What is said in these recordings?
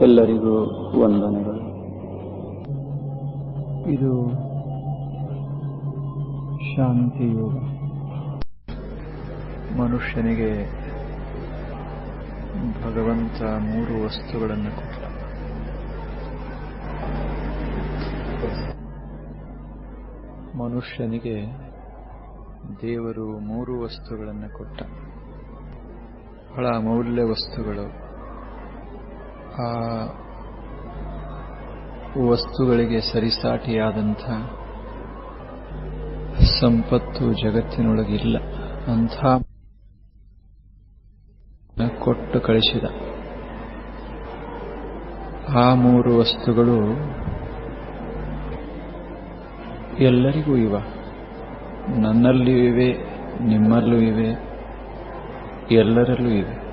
ಎಲ್ಲರಿಗೂ ವಂದನೆಗಳು. ಇದು ಶಾಂತಿ ಯೋಗ. ಮನುಷ್ಯನಿಗೆ ಭಗವಂತ ಮೂರು ವಸ್ತುಗಳನ್ನು ಕೊಟ್ಟ. ಮನುಷ್ಯನಿಗೆ ದೇವರು ಮೂರು ವಸ್ತುಗಳನ್ನು ಕೊಟ್ಟ. ಬಹಳ ಅಮೂಲ್ಯ ವಸ್ತುಗಳು. ಆ ವಸ್ತುಗಳಿಗೆ ಸರಿಸಾಟಿಯಾದಂಥ ಸಂಪತ್ತು ಜಗತ್ತಿನೊಳಗಿಲ್ಲ. ಅಂಥ ಕೊಟ್ಟು ಕಳಿಸಿದ. ಆ ಮೂರು ವಸ್ತುಗಳು ಎಲ್ಲರಿಗೂ ಇವ. ನನ್ನಲ್ಲಿಯೂ ಇವೆ ನಿಮ್ಮಲ್ಲೂ ಇವೆ, ಎಲ್ಲರಲ್ಲೂ ಇವೆ.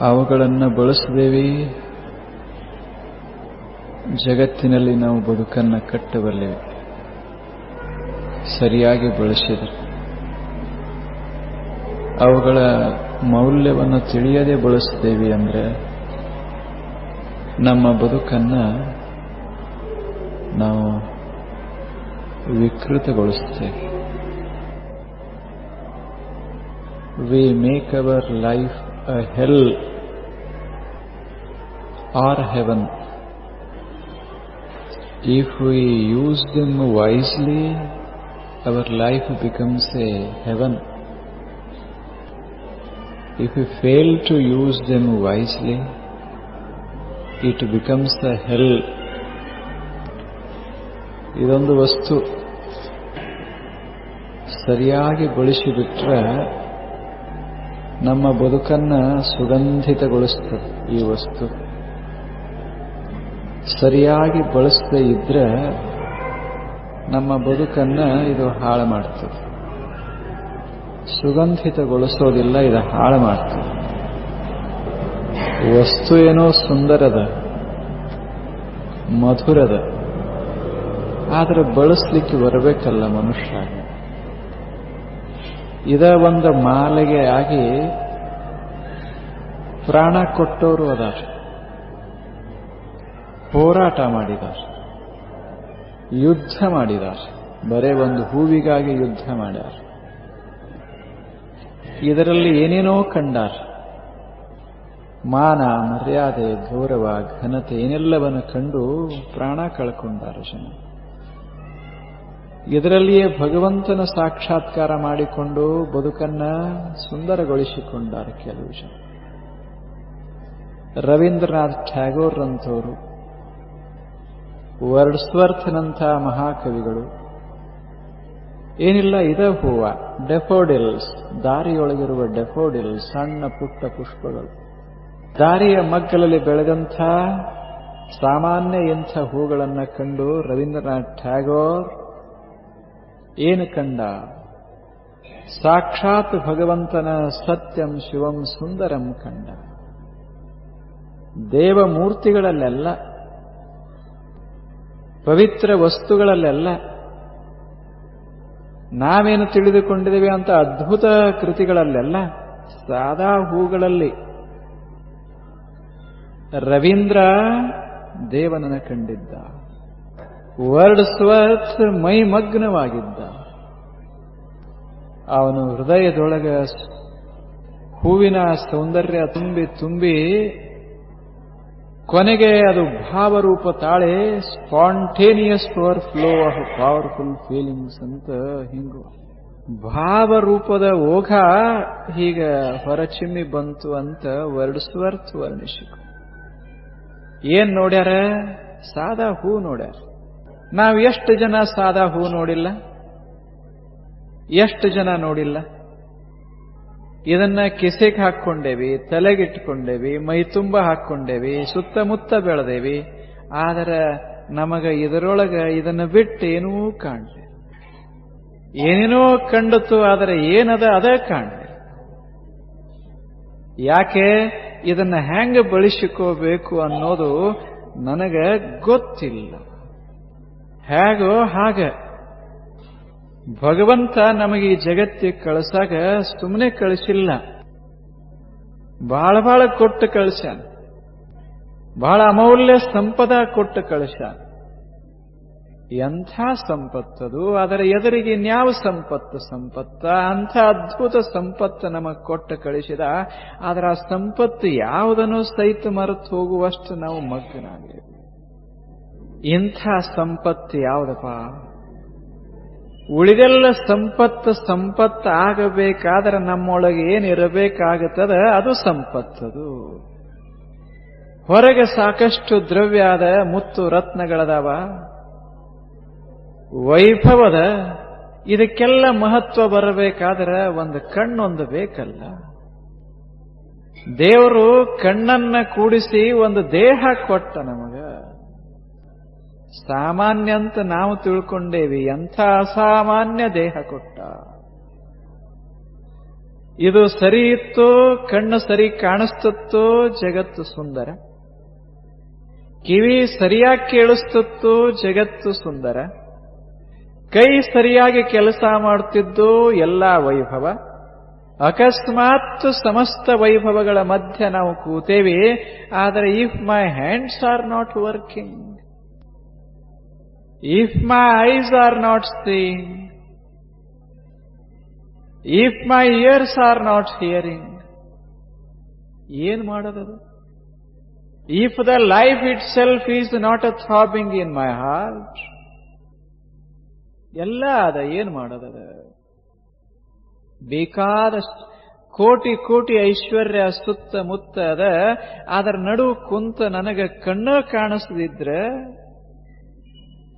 ಅವುಗಳನ್ನು ಬಳಸದೇವಿ ಜಗತ್ತಿನಲ್ಲಿ ನಾವು ಬದುಕನ್ನು ಕಟ್ಟಬಲ್ಲೆವೆ. ಸರಿಯಾಗಿ ಬಳಸಿದರೆ. ಅವುಗಳ ಮೌಲ್ಯವನ್ನು ತಿಳಿಯದೆ ಬಳಸ್ತೇವೆ ಅಂದರೆ ನಮ್ಮ ಬದುಕನ್ನು ನಾವು ವಿಕೃತಗೊಳಿಸುತ್ತೇವೆ. We make our life A hell or heaven if we use them wisely our life becomes a heaven. If we fail to use them wisely, it becomes a hell. ಇದೊಂದು ವಸ್ತು ಸರಿಯಾಗಿ ಬಳಸಿಬಿಟ್ರೆ ನಮ್ಮ ಬದುಕನ್ನ ಸುಗಂಧಿತಗೊಳಿಸ್ತದೆ ಈ ವಸ್ತು. ಸರಿಯಾಗಿ ಬಳಸದೇ ಇದ್ರೆ ನಮ್ಮ ಬದುಕನ್ನ ಇದು ಹಾಳು ಮಾಡ್ತದೆ. ಸುಗಂಧಿತಗೊಳಿಸೋದಿಲ್ಲ, ಇದು ಹಾಳು ಮಾಡ್ತದೆ. ವಸ್ತು ಏನೋ ಸುಂದರದ, ಮಧುರದ, ಆದರೆ ಬಳಸಲಿಕ್ಕೆ ಬರಬೇಕಲ್ಲ ಮನುಷ್ಯ ಇದ ಒಂದು ಮಾಲೆಗೆ ಆಗಿ ಪ್ರಾಣ ಕೊಟ್ಟವರು ಅದಾರ. ಹೋರಾಟ ಮಾಡಿದಾರ. ಯುದ್ಧ ಮಾಡಿದಾರ. ಬರೇ ಒಂದು ಹೂವಿಗಾಗಿ ಯುದ್ಧ ಮಾಡ್ಯಾರ. ಇದರಲ್ಲಿ ಏನೇನೋ ಕಂಡಾರ. ಮಾನ, ಮರ್ಯಾದೆ, ಗೌರವ, ಘನತೆ, ಏನೆಲ್ಲವನ್ನು ಕಂಡು ಪ್ರಾಣ ಕಳ್ಕೊಂಡಾರ ಜನ. ಇದರಲ್ಲಿಯೇ ಭಗವಂತನ ಸಾಕ್ಷಾತ್ಕಾರ ಮಾಡಿಕೊಂಡು ಬದುಕನ್ನ ಸುಂದರಗೊಳಿಸಿಕೊಂಡಾರ ಕೆಲವು ಜನ. ರವೀಂದ್ರನಾಥ್ ಟ್ಯಾಗೋರ್ ಅಂತವರು ವರ್ಡ್ಸ್ವರ್ಥನಂಥ ಮಹಾಕವಿಗಳು, ಏನಿಲ್ಲ, ಇದ ಹೂವ, ಡೆಫೋಡಿಲ್ಸ್, ದಾರಿಯೊಳಗಿರುವ ಡೆಫೋಡಿಲ್ಸ್ ಸಣ್ಣ ಪುಟ್ಟ ಪುಷ್ಪಗಳು. ದಾರಿಯ ಮಗ್ಗಲಲ್ಲಿ ಬೆಳೆದಂಥ ಸಾಮಾನ್ಯ ಇಂಥ ಹೂಗಳನ್ನು ಕಂಡು ರವೀಂದ್ರನಾಥ್ ಟ್ಯಾಗೋರ್ ಏನು ಕಂಡ? ಸಾಕ್ಷಾತ್ ಭಗವಂತನ ಸತ್ಯಂ ಶಿವಂ ಸುಂದರಂ ಕಂಡ. ದೇವಮೂರ್ತಿಗಳಲ್ಲೆಲ್ಲ, ಪವಿತ್ರ ವಸ್ತುಗಳಲ್ಲೆಲ್ಲ ನಾವೇನು ತಿಳಿದುಕೊಂಡಿದ್ದೇವೆ ಅಂತ ಅದ್ಭುತ ಕೃತಿಗಳಲ್ಲೆಲ್ಲ, ಸಾದಾ ಹೂಗಳಲ್ಲಿ ರವೀಂದ್ರ ದೇವನನ್ನು ಕಂಡಿದ್ದ. ವರ್ಡ್ ಸ್ವರ್ತ್ ಮೈಮಗ್ನವಾಗಿದ್ದ. ಅವನು ಹೃದಯದೊಳಗ ಹೂವಿನ ಸೌಂದರ್ಯ ತುಂಬಿ ತುಂಬಿ ಕೊನೆಗೆ ಅದು ಭಾವರೂಪ ತಾಳೆ, spontaneous power flow of powerful feelings ಅಂತ ಹಿಂಗು. ಭಾವರೂಪದ ಓಘ ಹೀಗ ಹೊರಚಿಮ್ಮಿ ಬಂತು ಅಂತ ವರ್ಡ್ಸ್ವರ್ತ್ ವರ್ಣಿಸಿಕ ಏನ್ ನೋಡ್ಯಾರ? ಸಾದಾ ಹೂ ನೋಡ್ಯಾರ. ನಾವು ಎಷ್ಟು ಜನ ಸಾದಾ ಹೂ ನೋಡಿಲ್ಲ? ಎಷ್ಟು ಜನ ನೋಡಿಲ್ಲ? ಇದನ್ನ ಕೆಸೆಗೆ ಹಾಕ್ಕೊಂಡೇವಿ, ತಲೆಗಿಟ್ಕೊಂಡೇವಿ, ಮೈ ತುಂಬ ಹಾಕ್ಕೊಂಡೇವಿ, ಸುತ್ತಮುತ್ತ ಬೆಳೆದೇವಿ. ಆದರೆ ನಮಗ ಇದರೊಳಗ ಇದನ್ನ ಬಿಟ್ಟು ಏನೂ ಕಾಣಲಿ. ಏನೇನೋ ಕಂಡತು ಆದರೆ ಏನದ ಅದ ಕಾಣಲಿ. ಯಾಕೆ ಇದನ್ನ ಹೆಂಗ ಬಳಸಿಕೋಬೇಕು ಅನ್ನೋದು ನನಗೆ ಗೊತ್ತಿಲ್ಲ. ಹೇಗೋ ಹಾಗ. ಭಗವಂತ ನಮಗೆ ಈ ಜಗತ್ತಿಗೆ ಕಳಿಸಾಗ ಸುಮ್ಮನೆ ಕಳಿಸಿಲ್ಲ. ಬಹಳ ಬಹಳ ಕೊಟ್ಟು ಕಳಿಸ್ಯಾನ. ಬಹಳ ಅಮೌಲ್ಯ ಸಂಪದ ಕೊಟ್ಟು ಕಳಿಸ ಎಂಥ ಸಂಪತ್ತದು, ಅದರ ಎದುರಿಗೆ ನ್ಯಾವ ಸಂಪತ್ತು ಸಂಪತ್ತ, ಅಂಥ ಅದ್ಭುತ ಸಂಪತ್ತು ನಮಗೆ ಕೊಟ್ಟು ಕಳಿಸಿದ, ಆದರೆ ಆ ಸಂಪತ್ತು ಯಾವುದನ್ನು ಸಹಿತ ಮರೆತು ಹೋಗುವಷ್ಟು ನಾವು ಮಗ್ನಾಗಿದ್ದೇವೆ ಇಂಥ ಸಂಪತ್ತು ಯಾವುದಪ್ಪ? ಉಳಿದೆಲ್ಲ ಸಂಪತ್ತು ಸಂಪತ್ತು ಆಗಬೇಕಾದ್ರೆ ನಮ್ಮೊಳಗೆ ಏನಿರಬೇಕಾಗುತ್ತದ ಅದು ಸಂಪತ್ತದು. ಹೊರಗೆ ಸಾಕಷ್ಟು ದ್ರವ್ಯಾದ ಮುತ್ತು ರತ್ನಗಳದಾವ. ವೈಭವದ, ಇದಕ್ಕೆಲ್ಲ ಮಹತ್ವ ಬರಬೇಕಾದ್ರೆ ಒಂದು ಕಣ್ಣೊಂದು ಬೇಕಲ್ಲ. ದೇವರು ಕಣ್ಣನ್ನ ಕೂಡಿಸಿ ಒಂದು ದೇಹ ಕೊಟ್ಟ ನಮಗ. ಸಾಮಾನ್ಯ ಅಂತ ನಾವು ತಿಳ್ಕೊಂಡೇವಿ, ಎಂಥ ಅಸಾಮಾನ್ಯ ದೇಹ ಕೊಟ್ಟ? ಇದು ಸರಿ ಇತ್ತು, ಕಣ್ಣು ಸರಿ ಕಾಣಿಸ್ತತ್ತೋ, ಜಗತ್ತು ಸುಂದರ? ಕಿವಿ ಸರಿಯಾಗಿ ಕೇಳಿಸ್ತಿತ್ತು, ಜಗತ್ತು ಸುಂದರ? ಕೈ ಸರಿಯಾಗಿ ಕೆಲಸ ಮಾಡುತ್ತಿದ್ದು ಎಲ್ಲ ವೈಭವ? ಅಕಸ್ಮಾತ್ ಸಮಸ್ತ ವೈಭವಗಳ ಮಧ್ಯೆ ನಾವು ಕೂತೇವೆ, ಆದರೆ if my hands are not working if my eyes are not seeing, if my ears are not hearing ಏನ್ ಮಾಡೋದದು? If the life itself is not a throbbing in my heart ಎಲ್ಲ ಅದ ಏನು ಮಾಡೋದದ? ಬೇಕಾದಷ್ಟು ಕೋಟಿ ಕೋಟಿ ಐಶ್ವರ್ಯ ಸುತ್ತಮುತ್ತ ಅದ ಅದರ ನಡು ಕುಂತ ನನಗ ಕಣ್ಣ ಕಾಣಿಸದಿದ್ರೆ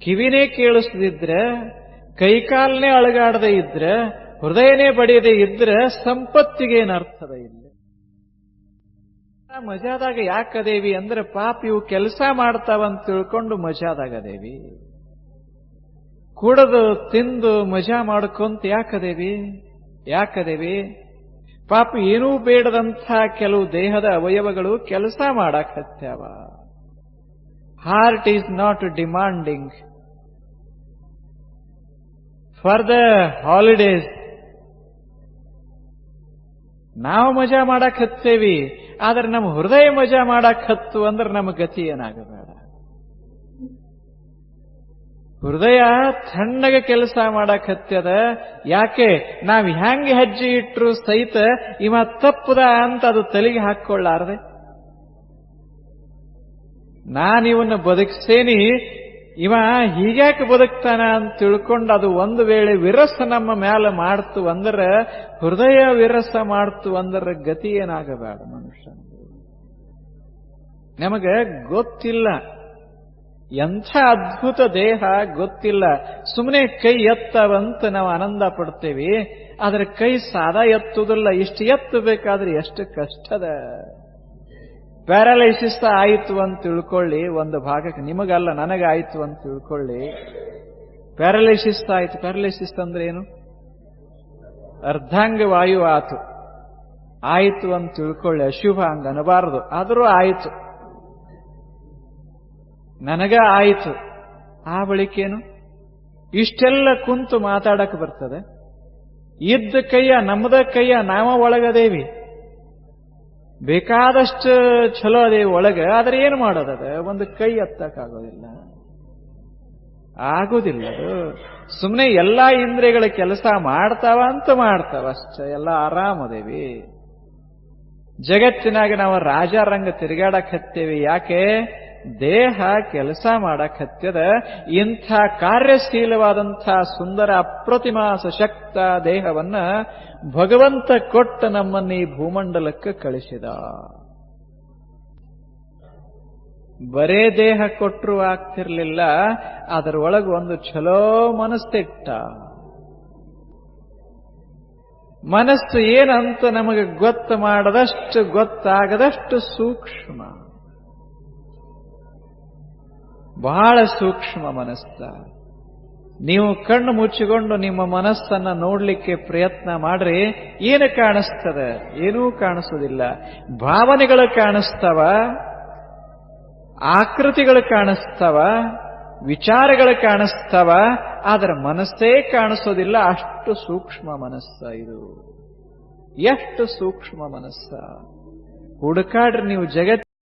ಕಿವಿನೇ ಕೇಳಿಸದಿದ್ರೆ ಕೈಕಾಲನೇ ಅಳಗಾಡದೆ ಇದ್ರೆ, ಹೃದಯನೇ ಬಡಿಯದೆ ಇದ್ರೆ ಸಂಪತ್ತಿಗೆ ಏನರ್ಥದ ಇಲ್ಲ? ಮಜಾದಾಗ ಯಾಕದೇವಿ ಅಂದ್ರೆ ಪಾಪ ಇವು ಕೆಲಸ ಮಾಡ್ತಾವಂತ ತಿಳ್ಕೊಂಡು ಮಜಾದಾಗದೇವಿ ಕುಡದು, ತಿಂದು, ಮಜಾ ಮಾಡ್ಕೊಂತ ಯಾಕದೇವಿ ಯಾಕದೇವಿ ಪಾಪ ಏನೂ ಬೇಡದಂಥ ಕೆಲವು ದೇಹದ ಅವಯವಗಳು ಕೆಲಸ ಮಾಡಕ್ heart is not demanding. For the holidays ನಾವು ಮಜಾ ಮಾಡಕ್ ಹತ್ತೇವಿ. ಆದ್ರೆ ನಮ್ಮ ಹೃದಯ ಮಜಾ ಮಾಡಕ್ ಹತ್ತು ಅಂದ್ರೆ ನಮ್ಮ ಗತಿ ಏನಾಗಬೇಡ. ಹೃದಯ ತಣ್ಣಗೆ ಕೆಲಸ ಮಾಡಕ್ ಹತ್ಯದ ಯಾಕೆ? ನಾವ್ ಹ್ಯಾಂಗೆ ಹೆಜ್ಜೆ ಇಟ್ರು ಸಹಿತ ಇವ ತಪ್ಪದ ಅಂತ ಅದು ತಲೆಗೆ ಹಾಕೊಳ್ಳಾರದೆ ನಾನಿವನ್ನ ಬದುಕಿಸೇನಿ. ಇವ ಹೀಗ್ಯಾಕೆ ಬದುಕ್ತಾನ ಅಂತ ತಿಳ್ಕೊಂಡು ಅದು ಒಂದು ವೇಳೆ ವಿರಸ ನಮ್ಮ ಮ್ಯಾಲ ಮಾಡ್ತು ಅಂದ್ರೆ, ಹೃದಯ ವಿರಸ ಮಾಡ್ತು ಅಂದ್ರೆ ಗತಿ ಏನಾಗಬೇಡ ಮನುಷ್ಯ. ನಮಗೆ ಗೊತ್ತಿಲ್ಲ. ಎಂಥ ಅದ್ಭುತ ದೇಹ ಗೊತ್ತಿಲ್ಲ. ಸುಮ್ಮನೆ ಕೈ ಎತ್ತವಂತ ನಾವು ಆನಂದ ಪಡ್ತೇವಿ. ಆದ್ರೆ ಕೈ ಸಾದಾ ಎತ್ತುವುದಿಲ್ಲ ಇಷ್ಟು ಎತ್ತಬೇಕಾದ್ರೆ ಎಷ್ಟು ಕಷ್ಟದ. ಪ್ಯಾರಾಲೈಸಿಸ್ ಆಯಿತು ಅಂತ ತಿಳ್ಕೊಳ್ಳಿ, ಒಂದು ಭಾಗಕ್ಕೆ. ನಿಮಗಲ್ಲ ನನಗಾಯಿತು ಅಂತ ತಿಳ್ಕೊಳ್ಳಿ. ಪ್ಯಾರಾಲೈಸಿಸ್ ಆಯಿತು. ಪ್ಯಾರಾಲೈಸಿಸ್ ಅಂದ್ರೆ ಏನು? ಅರ್ಧಾಂಗ ವಾಯು ಆತು. ಆಯಿತು ಅಂತ ತಿಳ್ಕೊಳ್ಳಿ. ಅಶುಭ ಹಂಗ ಅನ್ನಬಾರದು ಆದರೂ ಆಯಿತು. ನನಗ ಆಯಿತು. ಆ ಬಳಿಕೇನು ಇಷ್ಟೆಲ್ಲ ಕುಂತು ಮಾತಾಡಕ್ಕೆ ಬರ್ತದೆ. ಇದ್ದ ಕೈಯ ನಮ್ಮದ ಕೈಯ, ನಾವ ಒಳಗದೇವಿ. ಬೇಕಾದಷ್ಟು ಚಲೋ ಅದೇ ಒಳಗೆ, ಆದ್ರೆ ಏನು ಮಾಡೋದದ ಒಂದು ಕೈ ಎತ್ತಕ್ಕಾಗೋದಿಲ್ಲ. ಆಗೋದಿಲ್ಲ ಅದು. ಸುಮ್ಮನೆ ಎಲ್ಲಾ ಇಂದ್ರಿಯಗಳ ಕೆಲಸ ಮಾಡ್ತಾವ ಅಂತ ಮಾಡ್ತಾವ ಅಷ್ಟೇ ಎಲ್ಲ ಆರಾಮದೇವಿ ಜಗತ್ತಿನಾಗ ನಾವು ರಾಜಾರಂಗ ತಿರುಗಾಡಕ್ ಹತ್ತೇವಿ, ಯಾಕೆ? ದೇಹ ಕೆಲಸ ಮಾಡಕ್ ಹತ್ಯದ ಇಂಥ ಕಾರ್ಯಶೀಲವಾದಂಥ ಸುಂದರ ಅಪ್ರತಿಮ ಸಶಕ್ತ ದೇಹವನ್ನ ಭಗವಂತ ಕೊಟ್ಟ ನಮ್ಮನ್ನ ಈ ಭೂಮಂಡಲಕ್ಕೆ ಕಳಿಸಿದ. ಬರೇ ದೇಹ ಕೊಟ್ಟರು ಆಗ್ತಿರ್ಲಿಲ್ಲ ಅದರೊಳಗೆ ಒಂದು ಛಲೋ ಮನಸ್ಸಿಟ್ಟ. ಮನಸ್ಸು ಏನಂತ ನಮಗೆ ಗೊತ್ತು ಮಾಡದಷ್ಟು ಗೊತ್ತಾಗದಷ್ಟು ಸೂಕ್ಷ್ಮ. ಬಹಳ ಸೂಕ್ಷ್ಮ ಮನಸ್ಸ. ನೀವು ಕಣ್ಣು ಮುಚ್ಚಿಕೊಂಡು ನಿಮ್ಮ ಮನಸ್ಸನ್ನ ನೋಡ್ಲಿಕ್ಕೆ ಪ್ರಯತ್ನ ಮಾಡ್ರಿ, ಏನು ಕಾಣಿಸ್ತದೆ? ಏನೂ ಕಾಣಿಸೋದಿಲ್ಲ. ಭಾವನೆಗಳು ಕಾಣಿಸ್ತವ, ಆಕೃತಿಗಳು ಕಾಣಿಸ್ತವ, ವಿಚಾರಗಳು ಕಾಣಿಸ್ತವ, ಆದ್ರೆ ಮನಸ್ಸೇ ಕಾಣಿಸೋದಿಲ್ಲ. ಅಷ್ಟು ಸೂಕ್ಷ್ಮ ಮನಸ್ಸ ಇದು. ಎಷ್ಟು ಸೂಕ್ಷ್ಮ ಮನಸ್ಸ. ಹುಡುಕಾಡ್ರಿ ನೀವು ಜಗತ್